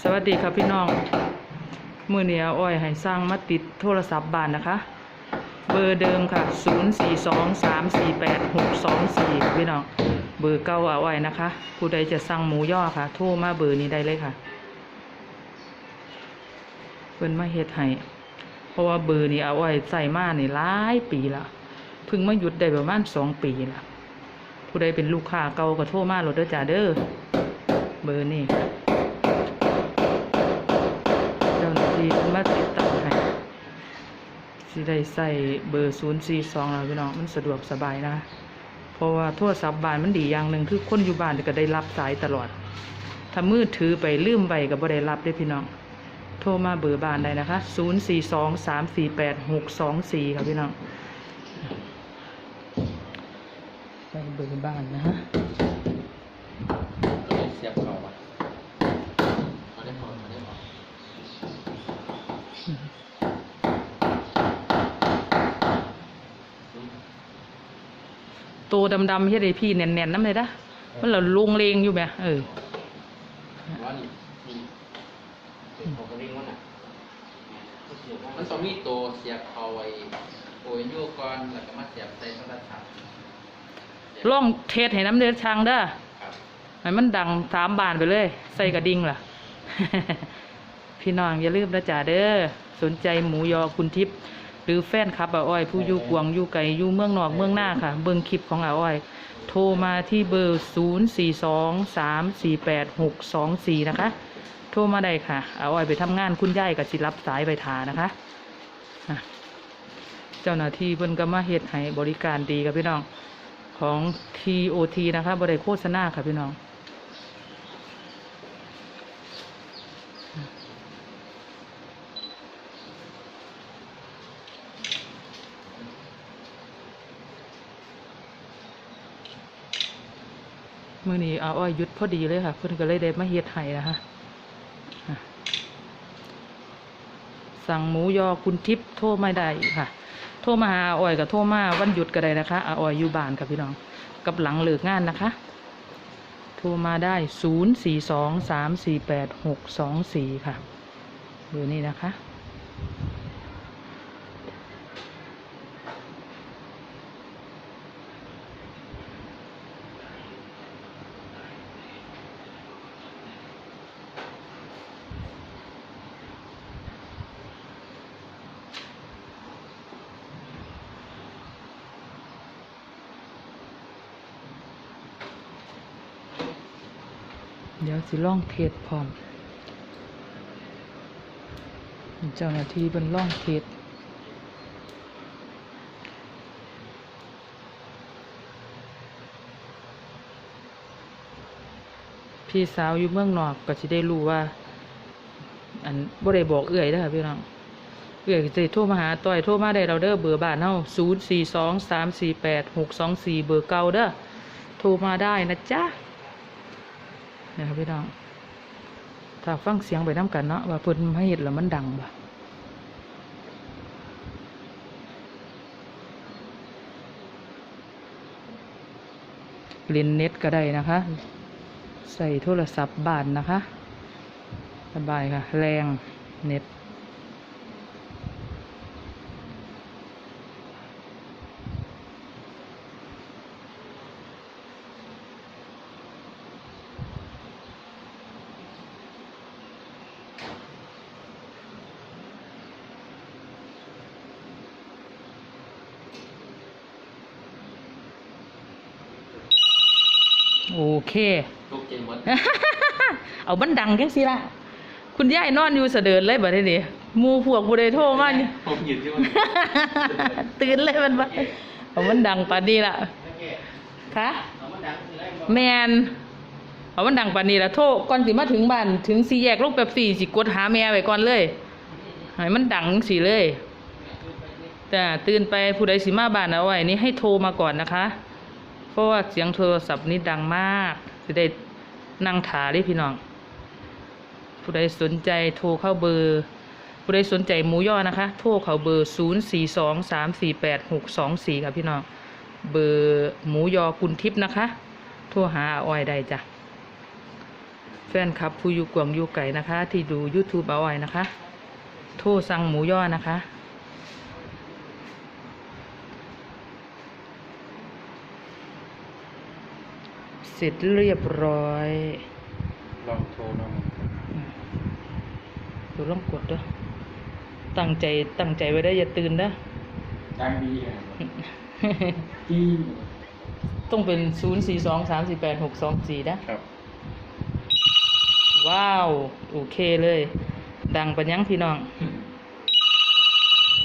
สวัสดีครับพี่น้องมือเนียอ้อยให้สร้างมาติดโทรศัพท์บ้านนะคะ เบอร์เดิมค่ะ 0 4 2 3 4 8 6 2 4พี่น้อง เบอร์เก่าเอาไว้นะคะ ผู้ใดจะสั่งหมูย่อค่ะ โทรมาเบอร์นี้ได้เลยค่ะเพิ่นมาเฮ็ดให้เพราะว่าเบอร์นี้เอาไว้ใส่มานี่หลายปีละเพิ่งมาหยุดได้ประมาณสองปีละผู้ใดเป็นลูกค้าเก่าก็โทรมาโหลดเด้อจ้าเด้อเบอร์นี่ ที่มาติดตั้งให้สิได้ใส่เบอร์042แล้วพี่น้องมันสะดวกสบายนะ เพราะว่าโทรศัพท์บ้านมันดีอย่างหนึ่งคือคนอยู่บ้านก็ได้รับสายตลอด ถ้ามือถือไปลืมไปก็บ่ได้รับเด้พี่น้อง โทรมาเบอร์บ้านได้นะคะ042 348 624ครับพี่น้องใส่เบอร์บ้านนะฮะ เสียบเขาอะเอาได้พอเอาได้พอ ตัวดำๆเฮ็ดให้พี่แน่นๆน้ำเลยนะมันละลงเลงอยู่แหมเออว่านี่นี่เป็นของกระดิ่งมันอะมันต้องมีตัวเสียบเขาไว้โอ้ยโยกอนแล้วก็มาเสียบใส่โทรศัพท์เสียบล่องเทศให้น้ำเดือดช่างเด้อครับให้มันดังสามบานไปเลย ใส่กระดิ่งล่ะ พี่น้องอย่าลืมนะจ๊ะเด้อสนใจหมูยอคุณทิพย์ หรือแฟนคลับอาอ้อย ผู้อยู่กวางอยู่ไกลอยู่เมืองนอกเมืองหน้าค่ะ เบิ่งคลิปของอาอ้อย โทรมาที่เบอร์ 0 4 2 3 4 8 6 2 4นะคะ โทรมาได้ค่ะอาอ้อยไปทำงานคุณย่ายกับสิรับสายไปทานะคะอะเจ้าหน้าที่เพิ่นก็มาเฮ็ดให้บริการดีครับพี่น้องของ TOT นะคะบริโฆษณาค่ะพี่น้อง มื่อนี้เอาอ้อยหยุดพอดีเลยค่ะ เพิ่นก็เลยได้มาเฮ็ดให้นะคะสั่งหมูยอคุณทิพย์โทรไม่ได้ค่ะ โทรมาหาอ้อยกับโทรมาวันหยุดก็ได้นะคะอาอ้อยอยู่บ้านกับพี่น้อง กับหลังเลิกงานนะคะ โทรมาได้ศูนย์สี่สองสามสี่แปดหกสองสี่ค่ะดูนี้นะคะ เดี๋ยวสิล่องเทศพร้อม เจ้าหน้าที่เป็นล่องเทศพี่สาวอยู่เมืองนอกก็สิได้รู้ว่า อันบ่ได้บอกเอื้อยเด้ค่ะพี่น้องเอื้อยสิโทรมาหาต้อยโทรมาได้เราเด้อเบอร์บ้านเฮา0 4 2 3 4 8 6 2 4เบอร์เก่าเด้อโทรมาได้นะจ๊ะ นะครับพี่น้อง ถ้าฟังเสียงไปน้ำกันเนาะว่าเพิ่นมาเห็ดแล้วมันดังบ่เล่นเน็ตก็ได้นะคะ ใส่โทรศัพท์บ้านนะคะ สบายค่ะ แรงเน็ต โอเคทุกเจนหมดเอามันดังจังสิล่ะคุณยายนอนอยู่เสดินเลยบัดนี้หมู่พวกผู้ใดโทรมานี่ผมยืนที่มันตื่นเลยมันว่าเอามันดังปานนี้ล่ะคะแมนเอามันดังปานนี้ล่ะโทรก่อนสิมาถึงบ้านถึงสี่แยกลงแบบสี่สิกดหาแม่ไว้ก่อนเลยให้มันดังสิเลยแต่ตื่นไปผู้ใดสิมาบ้านเอาไว้นี่ให้โทรมาก่อนนะคะ เพราะว่าเสียงโทรศัพท์นี่ดังมากสิได้นั่งถาได้พี่น้อง ผู้ใดสนใจโทรเข้าเบอร์ ผู้ใดสนใจหมูย่อนะคะ โทรเข้าเบอร์ 0 4 2 3 4 8 6 2 4 ค่ะพี่น้อง เบอร์หมูยอคุณทิพย์นะคะ โทรหาอ้อยได้จ้ะ แฟนคลับผู้อยู่กวางอยู่ไก่นะคะ ที่ดู YouTube อาไว้นะคะ โทรสั่งหมูย่อนะคะ เสร็จเรียบร้อยลองโทรลองดูลองกดเด้อตั้งใจตั้งใจไว้ได้ออย่าตื่นเด้อดังดีเลยที่ต้องเป็นศูนย์สี่สองสามสี่แปดหกสองสี่นะครับ ว้าว โอเคเลย ดังปัญญังพี่น้องอืม